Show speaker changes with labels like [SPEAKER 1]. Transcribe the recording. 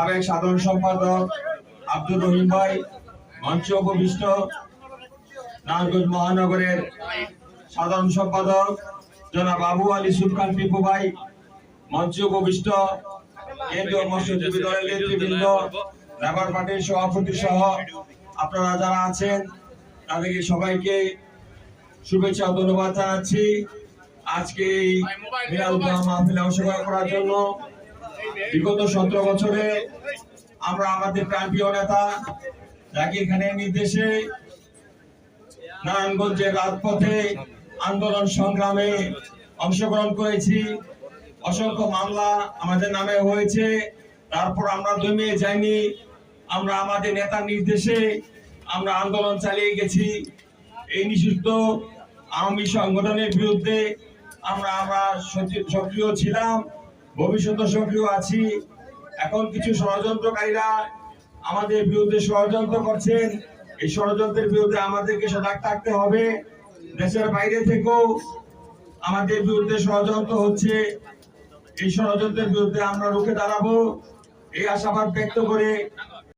[SPEAKER 1] সাবেক সাধারণ সম্পাদক আব্দুর রহিম ভাই, মঞ্চ উপবিষ্ট নারায়ণগঞ্জ মহানগরের সাধারণ সম্পাদক জনাব আবু আলী সুলতান টিপু ভাই, মঞ্চ উপবিষ্ট কেন্দ্রীয় মৎস্যজীবী দলের নেতৃবৃন্দ, লেবার পার্টির সভাপতি সহ আপনারা যারা আছেন, তাদেরকে সবাইকে শুভেচ্ছা ধন্যবাদ জানাচ্ছি। আজকে এই অংশগ্রহণ করার জন্য বিগত সতেরো বছরে আমরা আমাদের প্রান্তীয় নেতা জাকির খানের নির্দেশে নারায়ণগঞ্জের রাজপথে আন্দোলন সংগ্রামে অংশগ্রহণ করেছি। অসংখ্য মামলা আমাদের নামে হয়েছে, তারপর আমরা দমিয়ে যাইনি। আমরা আমাদের নেতার নির্দেশে আমরা আন্দোলন চালিয়ে গেছি। এই নিষিদ্ধ আওয়ামী সংগঠনের বিরুদ্ধে আমরা আমরা সক্রিয় ছিলাম। ভবিষ্যতে সক্রিয় আছি। এখন কিছু ষড়যন্ত্রকারীরা আমাদের বিরুদ্ধে ষড়যন্ত্র করছেন। এই ষড়যন্ত্রের বিরুদ্ধে আমাদেরকে সজাগ থাকতে হবে। দেশের বাইরে থেকেও আমাদের বিরুদ্ধে ষড়যন্ত্র হচ্ছে। এই ষড়যন্ত্রের বিরুদ্ধে আমরা রুখে দাঁড়াবো। এই আশাবাদ ব্যক্ত করে